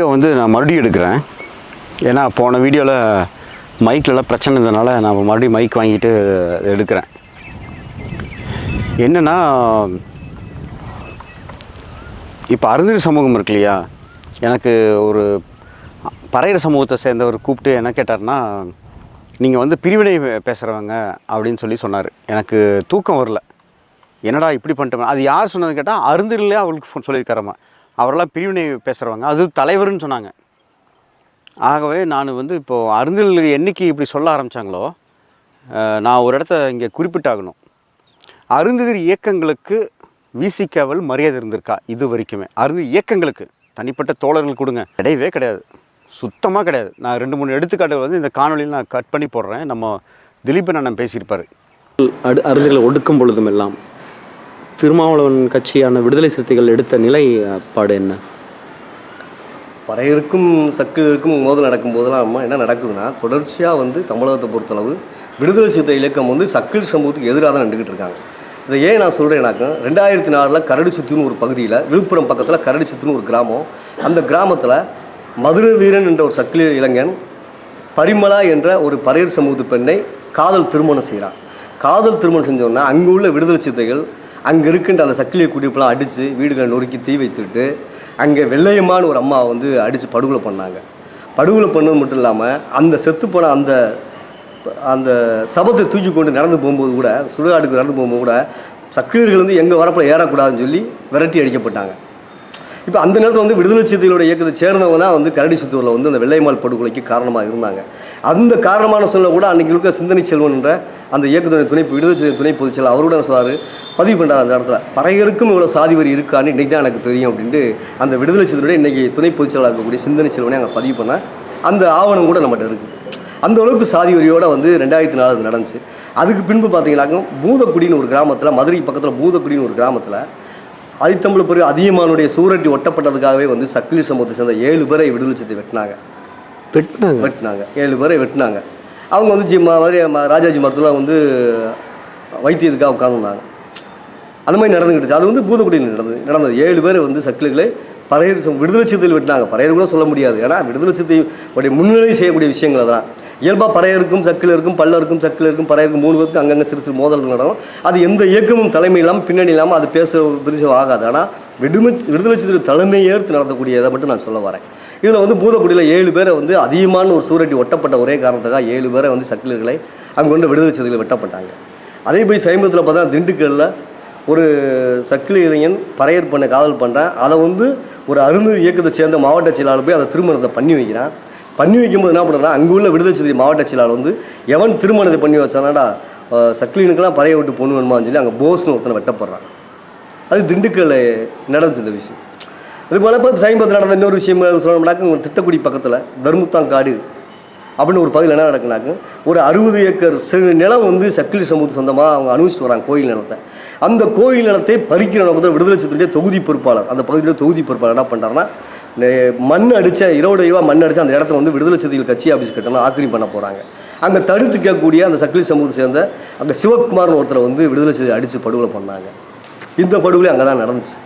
Video வந்து நான் மறுபடியும் எடுக்கிறேன். ஏன்னா போன வீடியோவில் மைக்லலாம் பிரச்சனை இருந்ததுனால நான் மறுபடியும் மைக் வாங்கிட்டு எடுக்கிறேன். என்னென்னா இப்போ அருந்திரி சமூகம் இருக்கு இல்லையா? எனக்கு ஒரு பறையிற சமூகத்தை சேர்ந்தவர் கூப்பிட்டு என்ன கேட்டார்னா நீங்கள் வந்து பிரிவினை பேசுகிறவங்க அப்படின்னு சொல்லி சொன்னார். எனக்கு தூக்கம் வரல. என்னடா இப்படி பண்ணிட்டோம்? அது யார் சொன்னது கேட்டால் அருந்திரிலே அவளுக்கு phone சொல்லியிருக்காரம்மா அவரெல்லாம் பிரிவினை பேசுகிறவங்க அது தலைவர்னு சொன்னாங்க. ஆகவே நான் வந்து இப்போது அருந்தில் என்னைக்கு இப்படி சொல்ல ஆரம்பித்தாங்களோ நான் ஒரு இடத்த இங்கே குறிப்பிட்டாகணும். அருந்ததிர் இயக்கங்களுக்கு விசிகாவில் மரியாதை இருந்திருக்கா? இது வரைக்குமே. அருந்து இயக்கங்களுக்கு தனிப்பட்ட தோழர்கள் கொடுங்க. கிடையவே கிடையாது. சுத்தமாக கிடையாது. நான் ரெண்டு மூணு எடுத்துக்காட்டுகள் வந்து இந்த காணொலியில் நான் கட் பண்ணி போடுறேன். நம்ம திலீபன் அண்ணன் பேசியிருப்பார். அடு அறுதிகளை ஒடுக்கும் பொழுதும் எல்லாம் திருமாவளவன் கட்சியான விடுதலை சிறுத்தைகள் எடுத்த நிலைப்பாடு என்ன? பறையருக்கும் சக்கிலிருக்கும் மோதல் நடக்கும் போதெல்லாம் என்ன நடக்குதுன்னா தொடர்ச்சியாக வந்து தமிழகத்தை பொறுத்தளவு விடுதலை சிறுத்தை இயக்கம் வந்து சக்கில் சமூகத்துக்கு எதிராக தான் நின்றுக்கிட்டு இருக்காங்க. இதை ஏன் நான் சொல்கிறேன்னாக்கா ரெண்டாயிரத்தி நாலில் கரடி சுத்துன்னு ஒரு பகுதியில் விழுப்புரம் பக்கத்தில் கரடி சுத்துன்னு ஒரு கிராமம் அந்த கிராமத்தில் மதுரை வீரன் என்ற ஒரு சக்கிலிய இளைஞன் பரிமளா என்ற ஒரு பறையர் சமூகத்து பெண்ணை காதல் திருமணம் செய்கிறான் காதல் திருமணம் செஞ்சோன்னா அங்கே உள்ள விடுதலை சிறுத்தைகள் அங்கே இருக்கின்ற அந்த சக்கிலிய குடிப்பெல்லாம் அடித்து வீடுகளை நொறுக்கி தீ வச்சுட்டு அங்கே வெள்ளையம்மான்னு ஒரு அம்மா வந்து அடித்து படுகொலை பண்ணாங்க. படுகொலை பண்ணது மட்டும் இல்லாமல் அந்த செத்துப்போன அந்த அந்த சபத்தை தூக்கி கொண்டு நடந்து போகும்போது கூட சுடுகாடுக்கு நடந்து போகும்போது கூட சக்கிலியர்கள் வந்து எங்கள் வரப்பில் ஏறக்கூடாதுன்னு சொல்லி விரட்டி அடிக்கப்பட்டாங்க. இப்போ அந்த நேரத்தில் வந்து விடுதலை சிறுத்தைகளோட இயக்கத்தை சேர்ந்தவங்க தான் வந்து கரடி சுத்தூரில் வந்து அந்த வெள்ளைமால் படுகொலைக்கு காரணமாக இருந்தாங்க. அந்த காரணமான சொல்ல கூட அன்றைக்கி இருக்க சிந்தனை செல்வன் என்ற அந்த இயக்கத்துடைய துணை விடுதலை சிறுத்தை துணை பொதுச் செயலர் அவரோட என்ன பதிவு பண்ணுறாரு அந்த இடத்துல. பறையருக்கும் இவ்வளோ சாதி வரி இருக்கான்னு இன்றைக்கி தான் எனக்கு தெரியும் அப்படின்ட்டு அந்த விடுதலை சிறுத்தையோட இன்றைக்கி துணை பொதுச் செயலாளர் இருக்கக்கூடிய சிந்தனை செல்வனை அங்கே பதிவு பண்ணேன் அந்த ஆவணம் கூட நம்மகிட்ட இருக்குது அந்த அளவுக்கு சாதி வரியோடு வந்து ரெண்டாயிரத்தி நாலு அது நடந்துச்சு. அதுக்கு பின்பு பார்த்தீங்கன்னாக்க பூதக்குடின்னு ஒரு கிராமத்தில் மதுரை பக்கத்தில் பூதக்குடின்னு ஒரு கிராமத்தில் ஆதித்தமிழ் பிறகு அதியமானுடைய சூரட்டி ஒட்டப்பட்டதுக்காகவே வந்து சக்கிலி சமூகத்தை சேர்ந்த ஏழு பேரை விடுதலை சிறுத்தை வெட்டினாங்க. வெட்டினாங்க? வெட்டினாங்க. ஏழு பேரை வெட்டினாங்க. அவங்க வந்து ஜி மாதிரி ராஜாஜி மரத்தில் வந்து வைத்தியத்துக்காக உட்காந்துருந்தாங்க அந்த மாதிரி நடந்துக்கிட்டுச்சு அது வந்து பூதக்குடியில் நடந்தது நடந்தது. ஏழு பேர் வந்து சக்கிலிகளை பறையர் விடுதலை சிறுத்தையில் வெட்டினாங்க. பறையர் கூட சொல்ல முடியாது. ஏன்னா விடுதலை உடைய முன்னிலை செய்யக்கூடிய விஷயங்கள் அதெல்லாம் இயல்பாக பறையருக்கும் சக்கிலருக்கும் பல்லருக்கும் சக்கிலருக்கும் பறையருக்கும் மூணு பேருக்கும் அங்கங்கே சிறு சிறு மோதல்கள் நடக்கும். அது எந்த இயக்கமும் தலைமை இல்லாமல் பின்னணி இல்லாமல் அது பேச பெருசு ஆகாது. ஆனால் விடுமை விடுதலை சிறு தலைமை ஏற்று நடத்தக்கூடியதை மட்டும் நான் சொல்ல வரேன். இதில் வந்து பூதக்குடியில் ஏழு பேரை வந்து அதிகமான ஒரு சூரட்டி ஒட்டப்பட்ட ஒரே காரணத்துக்காக ஏழு பேரை வந்து சக்கிலர்களை அங்கே கொண்டு விடுதலை சிறுத்தையில் வெட்டப்பட்டாங்க. அதே போய் சமீபத்தில் பார்த்தா திண்டுக்கல்லில் ஒரு சக்கிலி இளைஞன் பறையர் பண்ண காதல் பண்ணுறேன் அதை வந்து ஒரு அருந்து இயக்கத்தை சேர்ந்த மாவட்ட செயலாளர் போய் அதை திருமணத்தை பண்ணி வைக்கிறான். பண்ணி வைக்கும்போது என்ன பண்ணுறான் அங்கே உள்ள விடுதலை சிறுத்தை மாவட்ட செயலாளர் வந்து எவன் திருமணத்தை பண்ணி வச்சானாடா சக்லீனுக்கெல்லாம் பறைய விட்டு பொண்ணு வேணுமான்னு சொல்லி அங்கே போஸ்னு ஒருத்தனை வெட்டப்படுறான். அது திண்டுக்கல்ல நடந்துச்சு இந்த விஷயம். அது போல் இப்போ சமீபத்தில் நடந்த இன்னொரு விஷயம் சொல்லணும்னாக்க திட்டக்குடி பக்கத்தில் தர்முத்தாங்காடு அப்படின்னு ஒரு பகுதியில் என்ன நடக்குனாக்க ஒரு அறுபது ஏக்கர் சிறு நிலம் வந்து சக்கிலி சமூகத்து சொந்தமாக அவங்க அனுபவிச்சுட்டு வராங்க கோயில் நிலத்தை. அந்த கோயில் நிலத்தை பறிக்கிற நோக்கத்தில் விடுதலை சிறுத்தையுடைய தொகுதி பொறுப்பாளர் அந்த பகுதியோட தொகுதி பொறுப்பாளர் என்ன பண்ணுறாருன்னா மண் அடித்த இருபது ரூபா மண் அடித்து அந்த இடத்த வந்து விடுதலை சிறுத்தைகள் கட்சி ஆஃபீஸ் கட்டணும் ஆக்கிரி பண்ண போகிறாங்க அங்கே தடுத்து கேட்கக்கூடிய அந்த சக்கிலி சமூகத்தை சேர்ந்த அந்த சிவகுமார்னு ஒருத்தரை வந்து விடுதலை சிறுத்தை அடித்து படுகொலை பண்ணாங்க. இந்த படுகொலை அங்கே தான் நடந்துச்சு.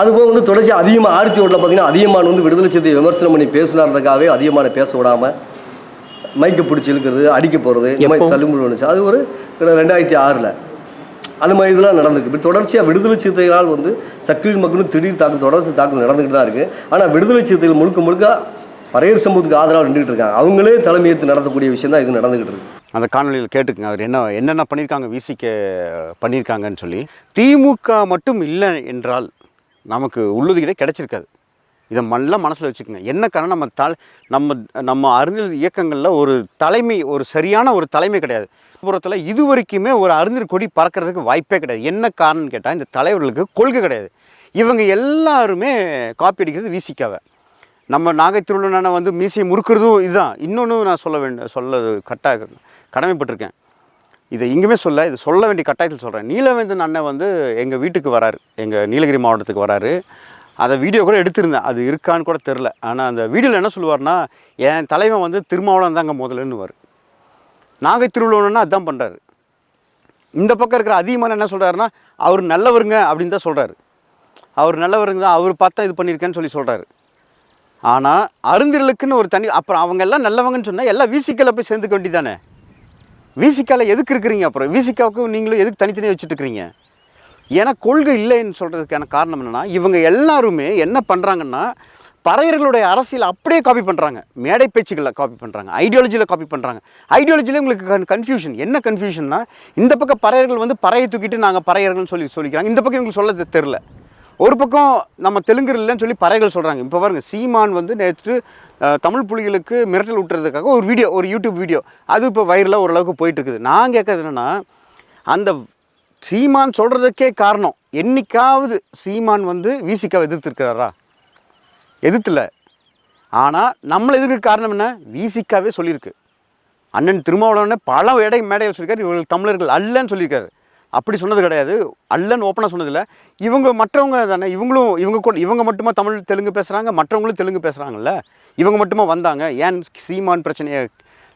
அதுபோக வந்து தொடர்ச்சி அதிகமாக ஆயிரத்தி ஓட்டில் பார்த்தீங்கன்னா அதிகமான வந்து விடுதலை சிறுத்தை விமர்சனம் பண்ணி பேசினார்றதுக்காகவே அதிகமான பேச விடாமல் மைக்கை பிடிச்சி இழுக்கிறது அடிக்க போகிறது இந்த மாதிரி எப்போ? தள்ளுமுள் வந்துச்சு. அது ஒரு ரெண்டாயிரத்தி ஆறில். அது மாதிரி இதெல்லாம் நடந்திருக்கு. இப்படி தொடர்ச்சியாக விடுதலை சிறுத்தைகளால் வந்து சக்கிலி மக்களும் திடீர் தாக்கு தொடர்ச்சி தாக்குதல் நடந்துக்கிட்டு தான் இருக்குது ஆனால் விடுதலை சிறுத்தைகள் முழுக்க முழுக்க பரையர் சமூகத்துக்கு ஆதரவாக நின்றுட்டு இருக்காங்க. அவங்களே தலைமையேற்று நடத்தக்கூடிய விஷயம் தான் இது நடந்துக்கிட்டு இருக்கு. அந்த காணொலியில் கேட்டுக்குங்க. அவர் என்ன என்னென்ன பண்ணியிருக்காங்க? விசிக்க பண்ணியிருக்காங்கன்னு சொல்லி. திமுக மட்டும் இல்லை என்றால் நமக்கு உள்ளுதுகிட்டே கிடைச்சிருக்காது. இதை மண்ணெல்லாம் மனசில் வச்சுக்கோங்க. என்ன காரணம்? நம்ம தல நம்ம நம்ம அறிஞர் இயக்கங்களில் ஒரு தலைமை ஒரு சரியான ஒரு தலைமை கிடையாது. புறத்தில் இது வரைக்குமே ஒரு அறிஞர் கொடி பறக்கிறதுக்கு வாய்ப்பே கிடையாது. என்ன காரணம்னு கேட்டால் இந்த தலைவர்களுக்கு கொள்கை கிடையாது. இவங்க எல்லாருமே காப்பி அடிக்கிறது விசிக்காவை நம்ம நாகை திருவிழா வந்து மீசையை முறுக்கிறதும் இதுதான். இன்னொன்று நான் சொல்ல வேண்டிய சொல்ல கட்டா கடமைப்பட்டிருக்கேன். இதை எங்கேயுமே சொல்ல இது சொல்ல வேண்டிய கட்டாயத்தில் சொல்கிறேன் நீலவேந்தன் அண்ணன் வந்து எங்கள் வீட்டுக்கு வராரு. எங்கள் நீலகிரி மாவட்டத்துக்கு வராரு. அதை வீடியோ கூட எடுத்திருந்தேன். அது இருக்கான்னு கூட தெரில ஆனால் அந்த வீடியோவில் என்ன சொல்லுவார்னா என் தலைவன் வந்து திருமாவளம் தாங்க முதல்லன்னுவார் நாகை திருவிழான்னா அதான் பண்ணுறாரு இந்த பக்கம் இருக்கிற அதிகமான என்ன சொல்கிறாருன்னா அவர் நல்லவருங்க அப்படின்னு தான் சொல்கிறாரு அவர் நல்லவருங்க தான் அவர் பார்த்தா இது பண்ணியிருக்கேன்னு சொல்லி சொல்கிறாரு ஆனால் அருந்திரலுக்குன்னு ஒரு தனி அப்புறம் அவங்க எல்லாம் நல்லவங்கன்னு சொன்னால் எல்லாம் விசிக்கல போய் சேர்ந்துக்க வேண்டியதானே விசிக்கால எதுக்கு இருக்கிறீங்க அப்புறம்? விசிக்காவுக்கு நீங்களும் எதுக்கு தனித்தனியாக வச்சுட்டு இருக்கிறீங்க ஏன்னா கொள்கை இல்லைன்னு சொல்கிறதுக்கான காரணம் என்னென்னா இவங்க எல்லாருமே என்ன பண்ணுறாங்கன்னா பறையர்களுடைய அரசியல் அப்படியே காப்பி பண்ணுறாங்க மேடை பேச்சுகளில் காப்பி பண்ணுறாங்க ஐடியாலஜியில் காப்பி பண்ணுறாங்க ஐடியாலஜியில் உங்களுக்கு கன் கன்ஃபியூஷன் என்ன கன்ஃபியூஷன்னா இந்த பக்கம் பறையர்கள் வந்து பறையை தூக்கிட்டு நாங்கள் பறையர்கள்னு சொல்லி சொல்லிக்கிறாங்க. இந்த பக்கம் இவங்களுக்கு சொல்ல தெரில ஒரு பக்கம் நம்ம தெலுங்கு இல்லைன்னு சொல்லி பறைகள் சொல்கிறாங்க இப்போ பாருங்கள் சீமான் வந்து நேற்று தமிழ் புலிகளுக்கு மிரட்டல் விட்டுறதுக்காக ஒரு வீடியோ ஒரு யூடியூப் வீடியோ அது இப்போ வைரலாக ஓரளவுக்கு போயிட்டு இருக்குது நான் கேட்கறது என்னென்னா அந்த சீமான் சொல்கிறதுக்கே காரணம். என்னைக்காவது சீமான் வந்து விசிகாவை எதிர்த்துருக்கிறாரா? எதிர்த்துல. ஆனால் நம்மளை எதுக்கு காரணம் என்ன? வீசிக்காவே சொல்லியிருக்கு. அண்ணன் திருமாவளவனே பல இடை மேடையில் சொல்லியிருக்காரு. இவர்கள் தமிழர்கள் அல்லன்னு சொல்லியிருக்காரு. அப்படி சொன்னது கிடையாது. அல்லன்னு ஓப்பனாக சொன்னதில்லை இவங்க மற்றவங்க தானே இவங்களும் இவங்க கூட இவங்க மட்டுமா தமிழ் தெலுங்கு பேசுகிறாங்க மற்றவங்களும் தெலுங்கு பேசுகிறாங்கல்ல இவங்க மட்டுமா வந்தாங்க? ஏன் சீமான் பிரச்சனையை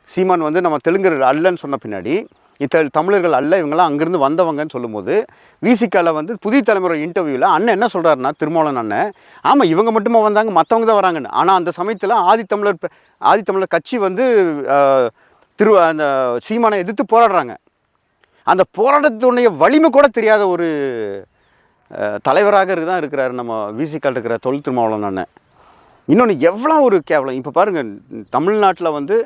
சீமான் வந்து நம்ம தெலுங்கர்கள் அல்லன்னு சொன்ன பின்னாடி இத்த தமிழர்கள் அல்ல இவங்களாம் அங்கேருந்து வந்தவங்கன்னு சொல்லும்போது விசிக்காவில் வந்து புதிய தலைமுறை இன்டர்வியூவில் அண்ணன் என்ன சொல்கிறாருன்னா திருமாவளவன் அண்ணன் ஆமாம் இவங்க மட்டுமா வந்தாங்க மற்றவங்க தான் வராங்கன்னு. ஆனால் அந்த சமயத்தில் ஆதித்தமிழர் ஆதித்தமிழர் கட்சி வந்து திரு அந்த சீமானை எதிர்த்து போராடுறாங்க. அந்த போராட்டத்துடைய வலிமை கூட தெரியாத ஒரு தலைவராக தான் இருக்கிறார் நம்ம விசிக்கால் இருக்கிற தொழில் திருமாவளவன் அண்ணன். இன்னொன்று எவ்வளோ ஒரு கேவலம். இப்போ பாருங்கள் தமிழ்நாட்டில் வந்து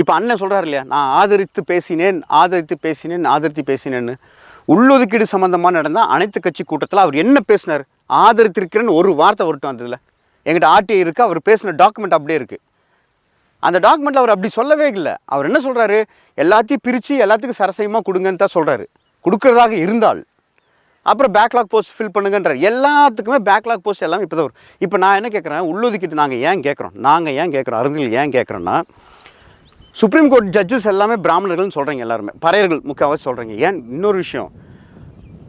இப்போ அண்ணன் சொல்கிறார் இல்லையா நான் ஆதரித்து பேசினேன் ஆதரித்து பேசினேன் ஆதரித்து பேசினேன்னு. உள்ளொதுக்கீடு சம்மந்தமாக நடந்த அனைத்து கட்சி கூட்டத்தில் அவர் என்ன பேசினார்? ஆதரித்திருக்கிறேன்னு ஒரு வார்த்தை வரட்டும் அந்த இதில் எங்கிட்ட ஆர்டிஐ இருக்குது அவர் பேசின டாக்குமெண்ட் அப்படியே இருக்குது அந்த டாக்குமெண்ட்டில் அவர் அப்படி சொல்லவே இல்லை. அவர் என்ன சொல்கிறாரு எல்லாத்தையும் பிரித்து எல்லாத்துக்கும் சரசயமாக கொடுங்கன்னு தான் சொல்கிறாரு கொடுக்கறதாக இருந்தால். அப்புறம் பேக்லாக் போஸ்ட் ஃபில் பண்ணுங்கன்றார். எல்லாத்துக்குமே பேக்லாக் போஸ்ட் எல்லாமே இப்போ தான் வரும். இப்போ நான் என்ன கேட்குறேன் உள்ளொதுக்கிட்டு நாங்கள் ஏன் கேட்குறோம் நாங்கள் ஏன் கேட்குறோம் அருந்தில் ஏன் கேட்குறோன்னா சுப்ரீம் கோர்ட் ஜட்ஜஸ் எல்லாமே பிராமணர்கள்னு சொல்கிறீங்க எல்லாருமே. பறையர்கள் முக்கால்வாசி சொல்கிறீங்க ஏன்? இன்னொரு விஷயம்.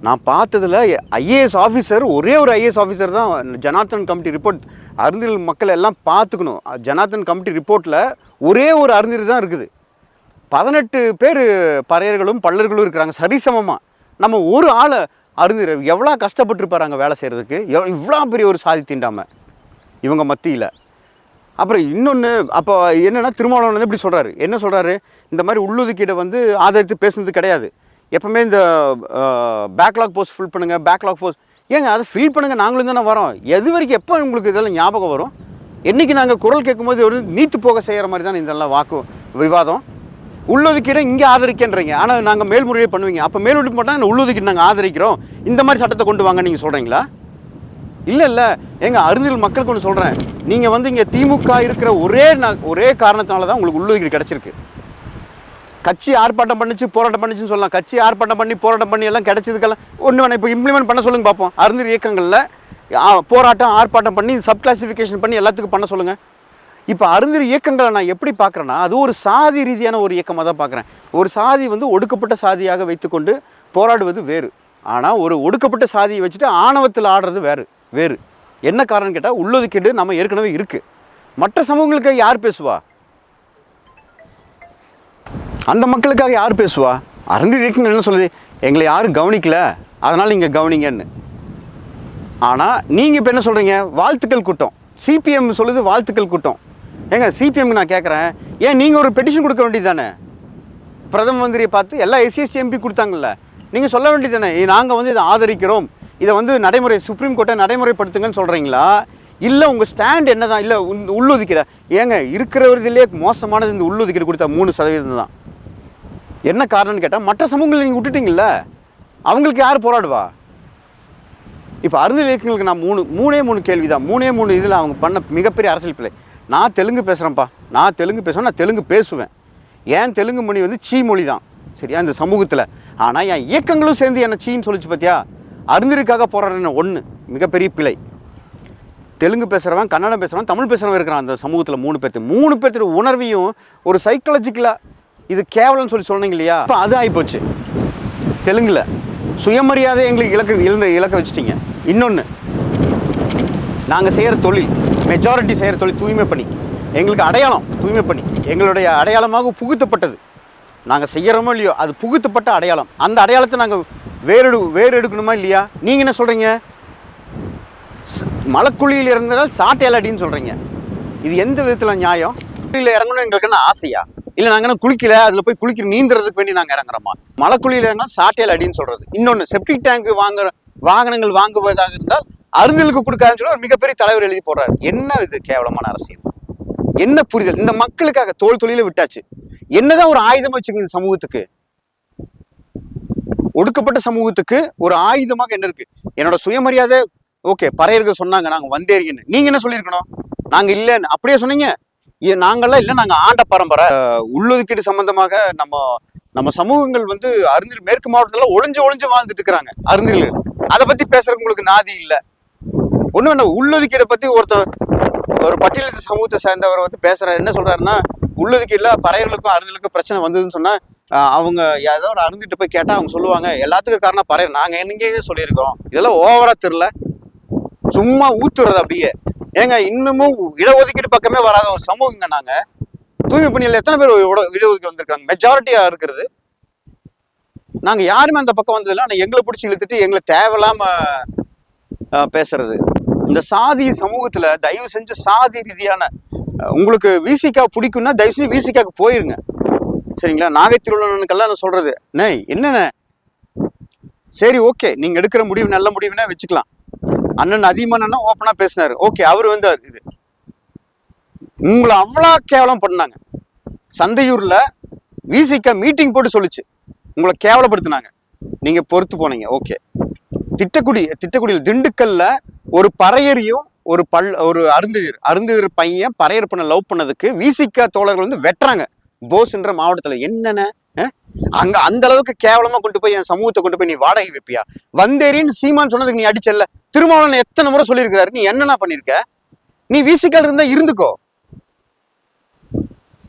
நான் பார்த்ததில் ஐஏஎஸ் ஆஃபீஸர் ஒரே ஒரு ஐஏஎஸ் ஆஃபீஸர் தான் ஜனார்த்தன் கமிட்டி ரிப்போர்ட் அருந்தில் மக்கள் எல்லாம் பார்த்துக்கணும். ஜனார்த்தன் கமிட்டி ரிப்போர்ட்டில் ஒரே ஒரு அருந்தில் தான் இருக்குது. பதினெட்டு பேர் பறையர்களும் பல்லர்களும் இருக்கிறாங்க சரிசமமாக நம்ம ஒரு ஆளை அருந்திர எவ்வளோ கஷ்டப்பட்டுருப்பாரு அங்கே வேலை செய்கிறதுக்கு இவ்வளோ பெரிய ஒரு சாதி தீண்டாமல் இவங்க மத்தியில். அப்புறம் இன்னொன்று அப்போ என்னென்னா திருமாவளவன் வந்து இப்படி சொல்கிறாரு என்ன சொல்கிறாரு இந்த மாதிரி உள்ளுதுக்கீடை வந்து ஆதரித்து பேசுனது கிடையாது. எப்பவுமே இந்த பேக்லாக் போஸ்ட் ஃபில் பண்ணுங்கள் பேக்லாக் போஸ்ட் ஏங்க அதை ஃபில் பண்ணுங்கள் நாங்களும் தானே வரோம். எது வரைக்கும் எப்போ உங்களுக்கு இதெல்லாம் ஞாபகம் வரும்? என்றைக்கு நாங்கள் குரல் கேட்கும்போது ஒரு நீத்து போக செய்கிற மாதிரி தான் இதெல்லாம் வாக்கு விவாதம்? உள்ளொதுக்கீடு இங்கே ஆதரிக்கின்றீங்க. ஆனால் நாங்கள் மேல்முறையே பண்ணுவீங்க. அப்போ மேல்முறை போட்டால் உள்ளொதுக்கீடு நாங்கள் ஆதரிக்கிறோம்? இந்த மாதிரி சட்டத்தை கொண்டு வாங்க நீங்கள் சொல்கிறீங்களா இல்லை இல்லை. எங்கள் அருந்தில் மக்களுக்கு ஒன்று சொல்கிறேன் நீங்கள் வந்து இங்கே திமுக இருக்கிற ஒரே ஒரே காரணத்தினால தான் உங்களுக்கு உள்ளொதுக்கீடு கிடச்சிருக்கு. கட்சி ஆர்ப்பாட்டம் பண்ணிச்சு போராட்டம் பண்ணிச்சுன்னு சொல்லலாம். கட்சி ஆர்ப்பாட்டம் பண்ணி போராட்டம் பண்ணி எல்லாம் கிடைச்சதுக்கெல்லாம் ஒன்று வேணா இப்போ இம்ப்ளிமெண்ட் பண்ண சொல்லுங்க பார்ப்போம். அருந்தில் இயக்கங்களில் போராட்டம் ஆர்ப்பாட்டம் பண்ணி சப் கிளாசிஃபிகேஷன் பண்ணி எல்லாத்துக்கும் பண்ண சொல்லுங்கள் இப்போ அருந்தில் இயக்கங்களை நான் எப்படி பார்க்குறேன்னா அது ஒரு சாதி ரீதியான ஒரு இயக்கமாக தான் பார்க்குறேன். ஒரு சாதி வந்து ஒடுக்கப்பட்ட சாதியாக வைத்துக்கொண்டு போராடுவது வேறு. ஆனால் ஒரு ஒடுக்கப்பட்ட சாதியை வச்சுட்டு ஆணவத்தில் ஆடுறது வேறு வேறு. என்ன காரணம் கேட்டால் உள்ளொதுக்கீடு நம்ம ஏற்கனவே இருக்குது மற்ற சமூகங்களுக்கு யார் பேசுவா? அந்த மக்களுக்காக யார் பேசுவா? அருந்தில் என்ன சொல்லுது? எங்களை யாரும் கவனிக்கல. அதனால் நீங்கள் கவனிங்கன்னு. ஆனால் நீங்கள் இப்போ என்ன சொல்கிறீங்க வாழ்த்துக்கள் கூட்டம். சிபிஎம் சொல்லுது வாழ்த்துக்கள் கூட்டம். ஏங்க சிபிஎம் நான் கேட்குறேன் ஏன் நீங்கள் ஒரு பெட்டிஷன் கொடுக்க வேண்டியது தானே பிரதம மந்திரியை பார்த்து எல்லா எஸ்சிஎஸ்டி எம்பி கொடுத்தாங்கல்ல. நீங்கள் சொல்ல வேண்டியது தானே நாங்கள் வந்து இதை ஆதரிக்கிறோம். இதை வந்து நடைமுறை சுப்ரீம் கோர்ட்டை நடைமுறைப்படுத்துங்கன்னு சொல்கிறீங்களா இல்லை உங்கள் ஸ்டாண்ட் என்ன தான் இல்லை உள்ளொதுக்கீடு? ஏங்க இருக்கிற இதுலேயே மோசமானது இந்த உள்ளொதுக்கீடு கொடுத்தா மூணு சதவீதம் தான் என்ன காரணம்னு கேட்டால் மற்ற சமூகங்களை நீங்கள் விட்டுட்டீங்கல்ல? அவங்களுக்கு யார் போராடுவா? இப்போ அருந்தில் இயக்கங்களுக்கு நான் மூணு மூணே மூணு கேள்வி தான் மூணே மூணு இதில் அவங்க பண்ண மிகப்பெரிய அரசியல் பிள்ளை நான் தெலுங்கு பேசுகிறேன்ப்பா நான் தெலுங்கு பேசுவேன் நான் தெலுங்கு பேசுவேன். ஏன் தெலுங்கு மொழி வந்து சீ மொழி தான் சரியா? இந்த சமூகத்தில். ஆனால் என் இயக்கங்களும் சேர்ந்து என்ன சீன்னு சொல்லிச்சு பார்த்தியா அருந்திற்காக போராடுறேன்னு ஒன்று மிகப்பெரிய பிழை. தெலுங்கு பேசுகிறவன் கன்னடம் பேசுகிறவன் தமிழ் பேசுகிறவன் இருக்கிறான் அந்த சமூகத்தில் மூணு பேர்த்து. மூணு பேர்த்து உணர்வையும் ஒரு சைக்காலஜிக்கலாக இது கேவலம்னு சொல்லி சொன்னீங்க இல்லையா? இப்போ அது ஆகிப்போச்சு தெலுங்கில். சுயமரியாதை எங்களுக்கு இலக்கு இழந்த இலக்க வச்சுட்டீங்க. இன்னொன்று நாங்கள் செய்கிற தொழில் மெஜாரிட்டி செய்கிற தொழில் தூய்மை பணி. எங்களுக்கு அடையாளம் தூய்மை பணி. எங்களுடைய அடையாளமாக புகுத்தப்பட்டது. நாங்கள் செய்கிறோமோ இல்லையோ அது புகுத்தப்பட்ட அடையாளம். அந்த அடையாளத்தை நாங்கள் வேறெடு வேறு எடுக்கணுமா இல்லையா? நீங்கள் என்ன சொல்கிறீங்க மலைக்குழியில் இறந்ததால் சாட்டையால் அடின்னு சொல்கிறீங்க இது எந்த விதத்தில் நியாயம்? குழியில இறங்கணும் எங்களுக்கு என்ன ஆசையா? இல்ல நாங்க என்ன குளிக்கல. அதுல போய் குளிக்க நீந்துறதுக்கு வேண்டி நாங்க இறங்குறோமா மலைக்குழியில இறங்கினா சாட்டையில் அடின்னு சொல்றது. இன்னொன்னு செப்டிக் டேங்க் வாங்குற வாகனங்கள் வாங்குவதாக இருந்தால் அருந்தலுக்கு கொடுக்காதுன்னு சொல்லி ஒரு மிகப்பெரிய தலைவர் எழுதி போடுறாரு. என்ன இது கேவலமான அரசியல்? என்ன புரிதல்? இந்த மக்களுக்காக தோல் தொழில விட்டாச்சு. என்னதான் ஒரு ஆயுதம் வச்சுங்க இந்த சமூகத்துக்கு? ஒடுக்கப்பட்ட சமூகத்துக்கு ஒரு ஆயுதமாக என்ன இருக்கு? என்னோட சுயமரியாதை ஓகே பறையர்கள் சொன்னாங்க நாங்க வந்தேறீங்கன்னு நீங்க என்ன சொல்லியிருக்கணும்? நாங்க இல்லைன்னு. அப்படியே சொன்னீங்க. ஏ, நாங்கெல்லாம் இல்லை நாங்கள் ஆண்ட பரம்பரை. உள்ளொதுக்கீடு சம்பந்தமாக நம்ம நம்ம சமூகங்கள் வந்து அருந்தில் மேற்கு மாவட்டத்தில் ஒளிஞ்சு ஒளிஞ்சு வாழ்ந்துட்டு இருக்கிறாங்க அருந்தில்கள். அதை பற்றி பேசுறதுக்கு உங்களுக்கு நாதி இல்லை. ஒன்றும் என்ன உள்ளொதுக்கீடை பற்றி ஒருத்தர் ஒரு பட்டியலிச சமூகத்தை சேர்ந்தவர் வந்து பேசுகிறார் என்ன சொல்கிறாருன்னா உள்ளொதுக்கீடுல பறையர்களுக்கும் அருந்தலுக்கும் பிரச்சனை வந்ததுன்னு சொன்னால் அவங்க ஏதோ ஒரு அருந்திட்டு போய் கேட்டால் அவங்க சொல்லுவாங்க எல்லாத்துக்கும் காரணம் பறையர். நாங்கள் என்னங்க சொல்லியிருக்கோம். இதெல்லாம் ஓவராக தெரில சும்மா ஊத்துறது அப்படியே. ஏங்க இன்னமும் இடஒதுக்கீடு பக்கமே வராத ஒரு சமூகங்க நாங்க. தூய்மை பணியில் எத்தனை பேர் இடஒதுக்கீடு வந்திருக்காங்க? மெஜாரிட்டியா இருக்கிறது. நாங்க யாருமே அந்த பக்கம் வந்ததில்லை. ஆனால் எங்களை பிடிச்சி இழுத்துட்டு எங்களை தேவையில்லாம பேசுறது. இந்த சாதி சமூகத்துல தயவு செஞ்சு சாதி ரீதியான உங்களுக்கு விசிகா பிடிக்கும்னா தயவு செஞ்சு விசிகாக்கு போயிருங்க. சரிங்களா? நாகை திருவள்ளுவனுக்கெல்லாம் நான் சொல்றது அண்ணே என்னண்ணே சரி ஓகே. நீங்க எடுக்கிற முடிவு நல்ல முடிவுனா வச்சுக்கலாம். அண்ணன் அதிகமான ஓப்பனா பேசினாரு. ஓகே அவர் வந்து இது. உங்களை அவ்வளோ கேவலம் பண்ணாங்க. சந்தையூர்ல விசிக்க மீட்டிங் போட்டு சொல்லுச்சு. உங்களை கேவலப்படுத்தினாங்க. நீங்க பொறுத்து போனீங்க. ஓகே திட்டக்குடி திட்டக்குடியில் திண்டுக்கல்ல ஒரு பறையறியும் ஒரு பல் ஒரு அருந்ததிர் அருந்ததிர் பையன் பறையர் பண்ண லவ் பண்ணதுக்கு விசிக்க தோழர்கள் வந்து வெட்டுறாங்க. போஸ்ன்ற மாவட்டத்தில். என்னென்ன? அங்க அந்த அளவுக்கு கேவலமா கொண்டு போய் என் சமூகத்தை கொண்டு போய் நீ வாடகை வைப்பியா? வந்தேரின்னு சீமான் சொன்னதுக்கு நீ அடிச்சல்ல. திருமாவளவன் எத்தனை முறை சொல்லியிருக்கிறாரு. நீ என்னென்ன பண்ணிருக்க நீ விசிகால் இருந்தா இருந்துக்கோ.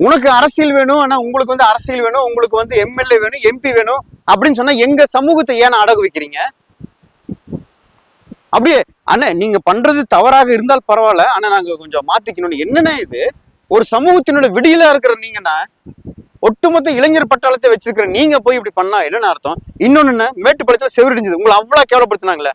உனக்கு அரசியல் வேணும் ஆனா உங்களுக்கு வந்து அரசியல் வேணும் உங்களுக்கு வந்து எம்எல்ஏ வேணும் எம்பி வேணும் அப்படின்னு சொன்னா எங்க சமூகத்தை ஏன் அடகு வைக்கிறீங்க? அப்படியே அண்ணா நீங்க பண்றது தவறாக இருந்தால் பரவாயில்ல ஆனா நாங்க கொஞ்சம் மாத்திக்கணும் என்னன்னா இது? ஒரு சமூகத்தினோட விடியலா இருக்கிற நீங்கன்னா ஒட்டுமொத்த இளைஞர் பட்டாளத்தை வச்சிருக்கிற நீங்க போய் இப்படி பண்ணா என்னன்னு அர்த்தம்? இன்னொன்னு என்ன? மேட்டுப்பாளையத்துல செவிடிஞ்சது உங்களை அவ்வளவு கேவலப்படுத்தினாங்களே.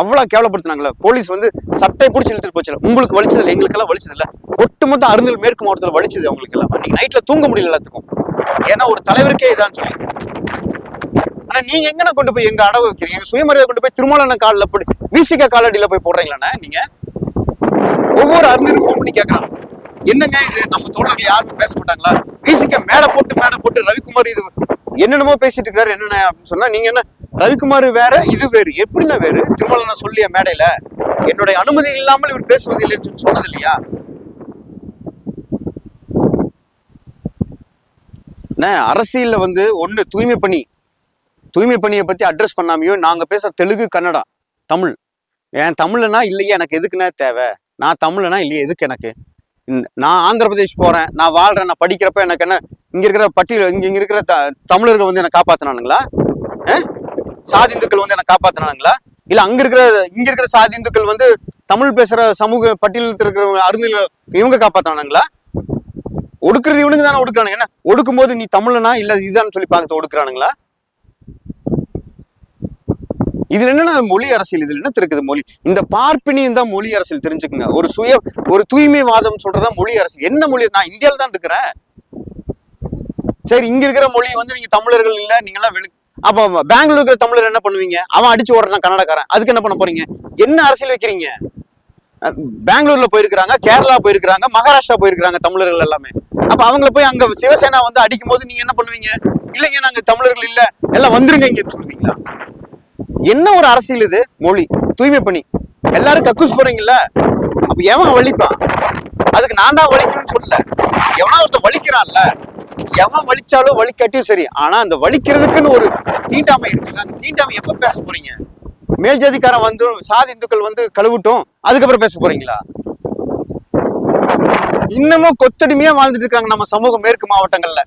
அவ்வளவு கேவலப்படுத்தினாங்களே. போலீஸ் வந்து சட்டை பிடிச்சி இழுத்துட்டு போச்சு. உங்களுக்கு வலிச்சது இல்லை எங்களுக்கெல்லாம் வலிச்சது இல்ல ஒட்டுமொத்த அருந்தல் மேற்கு மாவட்டத்துல வலிச்சது அவங்களுக்கு எல்லாம் அன்னைக்கு நைட்ல தூங்க முடியல எல்லாத்துக்கும். ஏன்னா ஒரு தலைவருக்கே இதான் சொல்லி. ஆனா நீங்க எங்கன்னா கொண்டு போய் எங்க அடவு வைக்கிறீங்க? எங்க சுயமரியாதை கொண்டு போய் திருமலன காலில் போய் விசிக்க காலடியில போய் போடுறீங்களாண்ணே நீங்க? ஒவ்வொரு அருந்தரும் ஃபோன் பண்ணி கேட்கறான் என்னங்க இது? நம்ம தோழர்கள் யாருமே பேச மாட்டாங்களா பேசிக்க மேடை போட்டு மேடை போட்டு ரவிக்குமார் இது என்னென்னமோ பேசிட்டு இருக்காரு என்னென்ன அப்படின்னு சொன்னா நீங்க என்ன ரவிக்குமார் வேற இது வேறு எப்படின்னா வேறு? திருமலை நான் சொல்லிய மேடையில என்னுடைய அனுமதி இல்லாமல் இவர் பேசுவது இல்லைன்னு சொல்லி சொன்னது இல்லையா? அண்ணே, அரசியல்ல வந்து ஒண்ணு தூய்மை பணி தூய்மை பணியை பத்தி அட்ரஸ் பண்ணாமையோ நாங்க பேசுற தெலுங்கு கன்னடா தமிழ். ஏன் தமிழ்னா இல்லையே எனக்கு எதுக்குன்னா தேவை? நான் தமிழ்னா இல்லையே எதுக்கு எனக்கு? நான் ஆந்திர பிரதேஷ் போகிறேன் நான் வாழ்கிறேன் நான் படிக்கிறப்ப எனக்கு என்ன இங்கே இருக்கிற பட்டியல் இங்கே இங்கே இருக்கிற த- தமிழர்கள் வந்து என்னை காப்பாற்றினானுங்களா சாதி இந்துக்கள் வந்து என்னை காப்பாற்றினானுங்களா இல்லை அங்கே இருக்கிற இங்கே இருக்கிற சாதி இந்துக்கள் வந்து தமிழ் பேசுகிற சமூக பட்டியலத்தில் இருக்கிற அருந்தில் இவங்க காப்பாற்றினானுங்களா ஒடுக்குறது இவனுக்கு தானே ஒடுக்குறானுங்க. என்ன? ஒடுக்கும்போது நீ தமிழனா? இல்லை இதுதான் சொல்லி பார்த்து ஒடுக்குறானுங்களா? இதுல என்னன்னா மொழி அரசியல் இதுல என்ன இருக்குது மொழி? இந்த பார்ப்பினியும் தான் மொழி அரசியல் தெரிஞ்சுக்குங்க. ஒரு சுய ஒரு தூய்மைவாதம் சொல்றதா மொழி அரசியல். என்ன மொழி? நான் இந்தியால தான் இருக்கிறேன். சரி இங்க இருக்கிற மொழி வந்து நீங்க தமிழர்கள் இல்ல நீங்க எல்லாம் வெளி அப்ப பெங்களூர் இருக்கிற தமிழர் என்ன பண்ணுவீங்க? அவன் அடிச்சு ஓடுறான் கன்னடக்காரன். அதுக்கு என்ன பண்ண போறீங்க? என்ன அரசியல் வைக்கிறீங்க? பெங்களூர்ல போயிருக்கிறாங்க கேரளா போயிருக்கிறாங்க மகாராஷ்டிரா போயிருக்கிறாங்க தமிழர்கள் எல்லாமே. அப்ப அவங்கள போய் அங்க சிவசேனா வந்து அடிக்கும் போது நீங்க என்ன பண்ணுவீங்க? இல்லைங்க நாங்க தமிழர்கள் இல்ல. எல்லாம் வந்துருங்க இங்க சொல்லுவீங்களா? என்ன ஒரு அரசியல் இது? மொழி. தூய்மை பணி. எல்லாரும் கக்கூஸ் போறீங்கல்ல? அப்ப எவன் வலிப்பான்? அதுக்கு நான் தான் வலிக்கணும்னு சொல்லல. எவனா ஒருத்தன் வலிக்கிறான்ல. எவன் வலிச்சாலும் வலிக்காட்டியும் சரி. ஆனா அந்த வலிக்கிறதுக்குன்னு ஒரு தீண்டாமை இருக்குல்ல? அந்த தீண்டாமை எப்ப பேச போறீங்க? மேல் ஜாதிக்காரன் வந்து சாதி இந்துக்கள் வந்து கழுவிட்டோம் அதுக்கப்புறம் பேச போறீங்களா? இன்னமும் கொத்தடிமையா வாழ்ந்துட்டு இருக்காங்க நம்ம சமூகம் மேற்கு மாவட்டங்கள்ல.